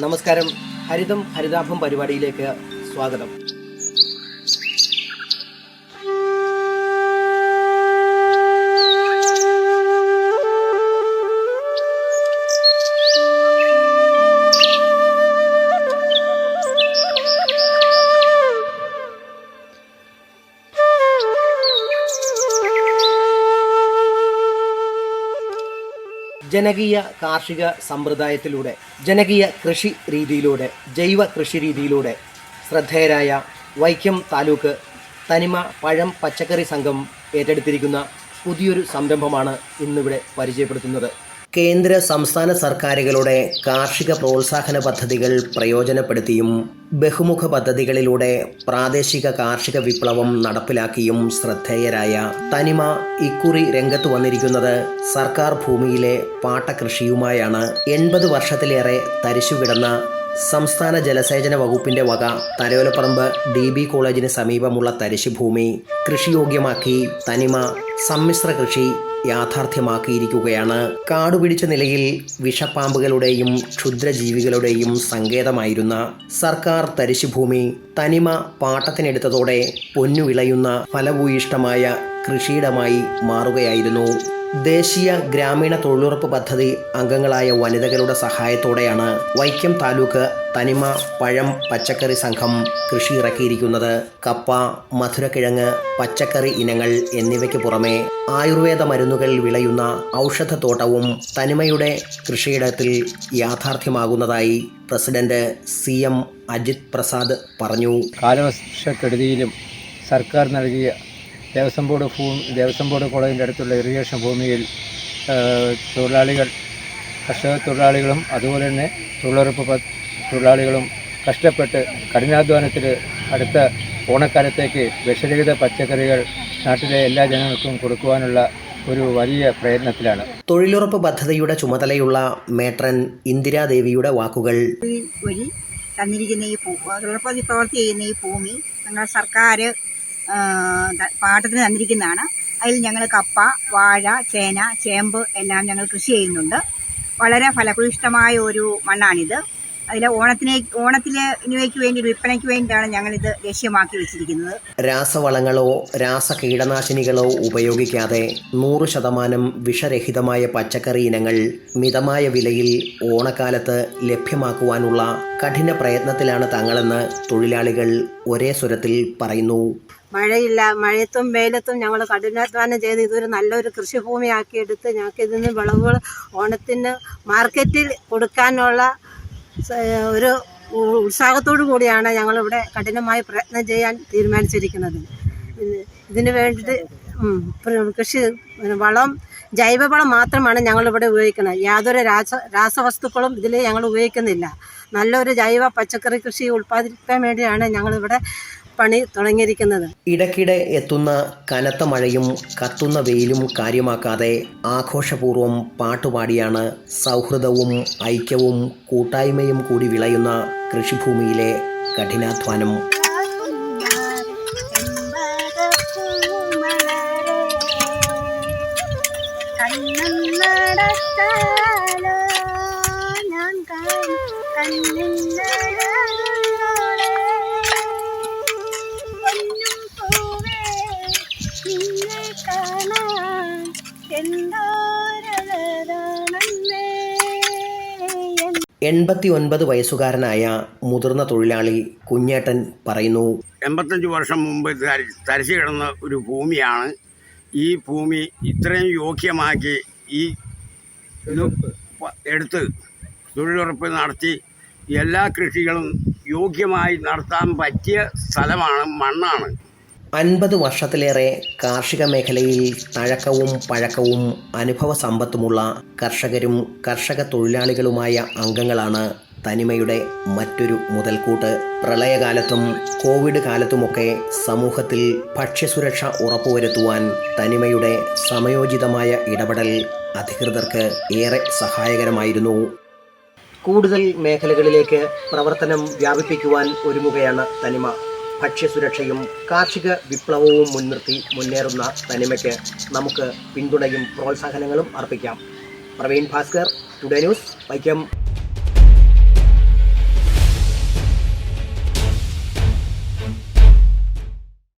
നമസ്കാരം. ഹരിതം ഹരിതാഭം പരിപാടിയിലേക്ക് സ്വാഗതം. ജനകീയ കാർഷിക സമ്പ്രദായത്തിലൂടെ ജനകീയ കൃഷി രീതിയിലൂടെ ജൈവ കൃഷി രീതിയിലൂടെ ശ്രദ്ധേയരായ വൈക്കം താലൂക്ക് തനിമ പഴം പച്ചക്കറി സംഘം ഏറ്റെടുത്തിരിക്കുന്ന പുതിയൊരു സംരംഭമാണ് ഇന്നിവിടെ പരിചയപ്പെടുത്തുന്നത്. കേന്ദ്ര സംസ്ഥാന സർക്കാരുകളുടെ കാർഷിക പ്രോത്സാഹന പദ്ധതികൾ പ്രയോജനപ്പെടുത്തിയും ബഹുമുഖ പദ്ധതികളിലൂടെ പ്രാദേശിക കാർഷിക വിപ്ലവം നടപ്പിലാക്കിയും ശ്രദ്ധേയരായ തനിമ ഇക്കുറി രംഗത്ത് വന്നിരിക്കുന്നത് സർക്കാർ ഭൂമിയിലെ പാട്ടകൃഷിയുമായാണ്. എൺപത് വർഷത്തിലേറെ തരിശുകിടന്ന സംസ്ഥാന ജലസേചന വകുപ്പിന്റെ വക തലയോലപ്പറമ്പ് ഡി ബി കോളേജിന് സമീപമുള്ള തരിശുഭൂമി കൃഷിയോഗ്യമാക്കി തനിമ സമ്മിശ്ര കൃഷി യാഥാർത്ഥ്യമാക്കിയിരിക്കുകയാണ്. കാടുപിടിച്ച നിലയിൽ വിഷപ്പാമ്പുകളുടെയും ക്ഷുദ്രജീവികളുടെയും സങ്കേതമായിരുന്ന സർക്കാർ തരിശുഭൂമി തനിമ പാട്ടത്തിനെടുത്തതോടെ പൊന്നുവിളയുന്ന ഫലഭൂയിഷ്ടമായ കൃഷിയിടമായി മാറുകയായിരുന്നു. ദേശീയ ഗ്രാമീണ തൊഴിലുറപ്പ് പദ്ധതി അംഗങ്ങളായ വനിതകളുടെ സഹായത്തോടെയാണ് വൈക്കം താലൂക്ക് തനിമ പഴം പച്ചക്കറി സംഘം കൃഷി ഇറക്കിയിരിക്കുന്നത്. കപ്പ മധുരക്കിഴങ്ങ് പച്ചക്കറി ഇനങ്ങൾ എന്നിവയ്ക്ക് പുറമെ ആയുർവേദ മരുന്നുകളിൽ വിളയുന്ന ഔഷധത്തോട്ടവും തനിമയുടെ കൃഷിയിടത്തിൽ യാഥാർത്ഥ്യമാകുന്നതായി president C M Ajith Prasad പറഞ്ഞു. കാലവർഷക്കെടുതിയിലും സർക്കാർ നൽകിയ ദേവസ്വം ബോർഡ് ഭൂമി ദേവസ്വം ബോർഡ് കോളേജിന്റെ അടുത്തുള്ള ഇറിഗേഷൻ ഭൂമിയിൽ തൊഴിലാളികൾ കർഷക തൊഴിലാളികളും അതുപോലെ തന്നെ തൊഴിലുറപ്പ് തൊഴിലാളികളും കഷ്ടപ്പെട്ട് കഠിനാധ്വാനത്തിൽ അടുത്ത ഓണക്കാലത്തേക്ക് വിഷരഹിത പച്ചക്കറികൾ നാട്ടിലെ എല്ലാ ജനങ്ങൾക്കും കൊടുക്കുവാനുള്ള ഒരു വലിയ പ്രയത്നത്തിലാണ്. തൊഴിലുറപ്പ് പദ്ധതിയുടെ ചുമതലയുള്ള മേട്രൻ ഇന്ദിരാദേവിയുടെ വാക്കുകൾ. വഴി തന്നിരിക്കുന്ന ഈ തൊഴിലുറപ്പ് പ്രവർത്തി ചെയ്യുന്ന ഈ ഭൂമി ഞങ്ങൾ സർക്കാർ പാട്ടത്തിന് തന്നിരിക്കുന്നതാണ്. അതിൽ ഞങ്ങൾ കപ്പ വാഴ ചേന ചേമ്പ് എല്ലാം ഞങ്ങൾ കൃഷി ചെയ്യുന്നുണ്ട്. വളരെ ഫലഭൂയിഷ്ടമായ ഒരു മണ്ണാണിത്. അതിൽ ഓണത്തിനെ ഓണത്തിന് ഇനിവയ്ക്ക് വേണ്ടി വിൽപ്പനയ്ക്ക് വേണ്ടിയാണ് ഞങ്ങൾ ഇത് ലക്ഷ്യമാക്കി വെച്ചിരിക്കുന്നത്. രാസവളങ്ങളോ രാസ കീടനാശിനികളോ ഉപയോഗിക്കാതെ നൂറ് ശതമാനം വിഷരഹിതമായ പച്ചക്കറി ഇനങ്ങൾ മിതമായ വിലയിൽ ഓണക്കാലത്ത് ലഭ്യമാക്കുവാനുള്ള കഠിന പ്രയത്നത്തിലാണ് തങ്ങളെന്ന് തൊഴിലാളികൾ ഒരേ സ്വരത്തിൽ പറയുന്നു. മഴയില്ല മഴയത്തും വെയിലത്തും ഞങ്ങൾ കഠിനാധ്വാനം ചെയ്ത് ഇതൊരു നല്ലൊരു കൃഷിഭൂമിയാക്കി എടുത്ത് ഞങ്ങൾക്ക് ഇതിൽ നിന്ന് വിളവുകൾ ഓണത്തിന് മാർക്കറ്റിൽ കൊടുക്കാനുള്ള ഒരു ഉത്സാഹത്തോടു കൂടിയാണ് ഞങ്ങളിവിടെ കഠിനമായി പ്രയത്നം ചെയ്യാൻ തീരുമാനിച്ചിരിക്കുന്നത്. ഇത് ഇതിന് വേണ്ടിയിട്ട് കൃഷി വളം ജൈവവളം മാത്രമാണ് ഞങ്ങളിവിടെ ഉപയോഗിക്കുന്നത്. യാതൊരു രാസ രാസവസ്തുക്കളും ഇതിൽ ഞങ്ങൾ ഉപയോഗിക്കുന്നില്ല. നല്ലൊരു ജൈവ പച്ചക്കറി കൃഷി ഉൽപ്പാദിപ്പിക്കാൻ വേണ്ടിയാണ് ഞങ്ങളിവിടെ പണി തുടങ്ങിയിരിക്കുന്നത്. ഇടയ്ക്കിടെ എത്തുന്ന കനത്ത മഴയും കത്തുന്ന വെയിലും കാര്യമാക്കാതെ ആഘോഷപൂർവം പാട്ടുപാടിയാണ് സൗഹൃദവും ഐക്യവും കൂട്ടായ്മയും കൂടി വിളയുന്ന കൃഷിഭൂമിയിലെ കഠിനാധ്വാനം. എൺപത്തി ഒൻപത് വയസ്സുകാരനായ മുതിർന്ന തൊഴിലാളി കുഞ്ഞേട്ടൻ പറയുന്നു. എൺപത്തഞ്ച് വർഷം മുമ്പ് തരിച്ചു കിടന്ന ഒരു ഭൂമിയാണ് ഈ ഭൂമി ഇത്രയും യോഗ്യമാക്കി ഈ എടുത്ത് തൊഴിലുറപ്പ് നടത്തി എല്ലാ കൃഷികളും യോഗ്യമായി നടത്താൻ പറ്റിയ സ്ഥലമാണ് മണ്ണാണ്. അൻപത് വർഷത്തിലേറെ കാർഷിക മേഖലയിൽ തഴക്കവും പഴക്കവും അനുഭവ സമ്പത്തുമുള്ള കർഷകരും കർഷക തൊഴിലാളികളുമായ അംഗങ്ങളാണ് തനിമയുടെ മറ്റൊരു മുതൽക്കൂട്ട്. പ്രളയകാലത്തും കോവിഡ് കാലത്തുമൊക്കെ സമൂഹത്തിൽ ഭക്ഷ്യസുരക്ഷ ഉറപ്പുവരുത്തുവാൻ തനിമയുടെ സമയോചിതമായ ഇടപെടൽ അധികൃതർക്ക് ഏറെ സഹായകരമായിരുന്നു. കൂടുതൽ മേഖലകളിലേക്ക് പ്രവർത്തനം വ്യാപിപ്പിക്കുവാൻ ഒരുങ്ങുകയാണ് തനിമ. ഭക്ഷ്യസുരക്ഷയും കാർഷിക വിപ്ലവവും മുൻനിർത്തി മുന്നേറുന്ന തനിമയ്ക്ക് നമുക്ക് പിന്തുണയും പ്രോത്സാഹനങ്ങളും അർപ്പിക്കാം. Praveen Bhaskar today news Vaikom